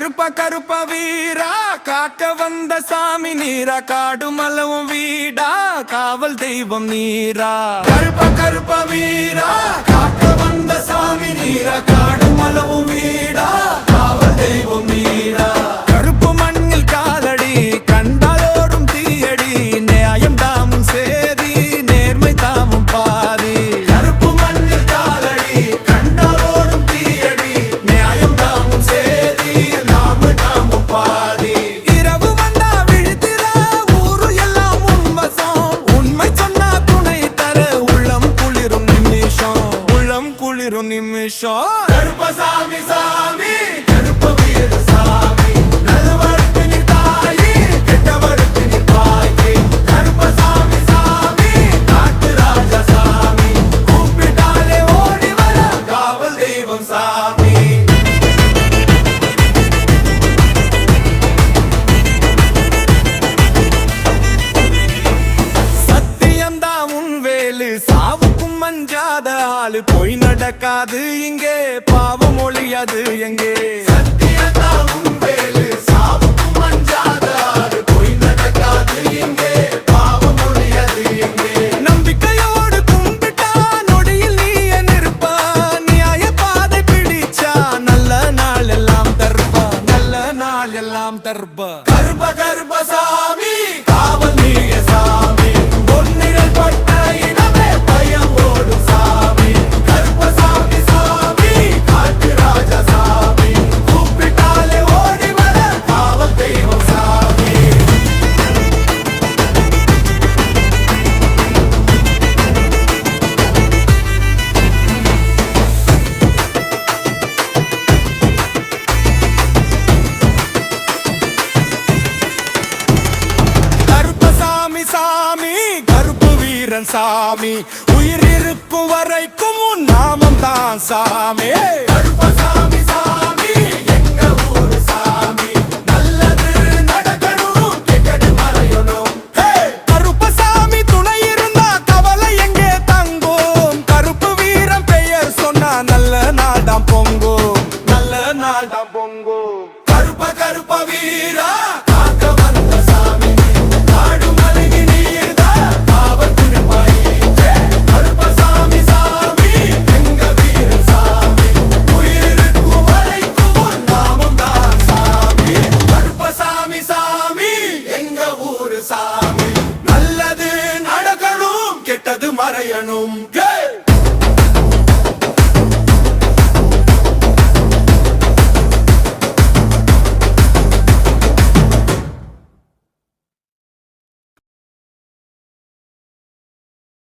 கருப்ப கருப்ப வீரா காக்க வந்த சாமி நீரா காடு மலவும் வீடா காவல் தெய்வம் நீரா. கருப்ப கருப்ப வீரா காக்க வந்த சாமி చిరు నిమిషం ஆளு பொய் நடக்காது இங்கே. பாவம் ஒழியாது எங்கே. சத்தியம்தான் உன் வேலு சாவுக்கும் மஞ்சாத ஆளு பொய் நடக்காது இங்கே. பாவம் ஒழியாது எங்கே நம்பிக்கையோடு கும்பிட்டா நொடியில் நீ நிற்பா. நியாய பாதை பிடிச்சா நல்ல நாள் எல்லாம் தருப்பா. நல்ல நாள் எல்லாம் தருப்பா. வீரன் சாமி. உயிர் இருக்கும் வரைக்கும் உன் நாமம் தான் சாமி. சாமி Um...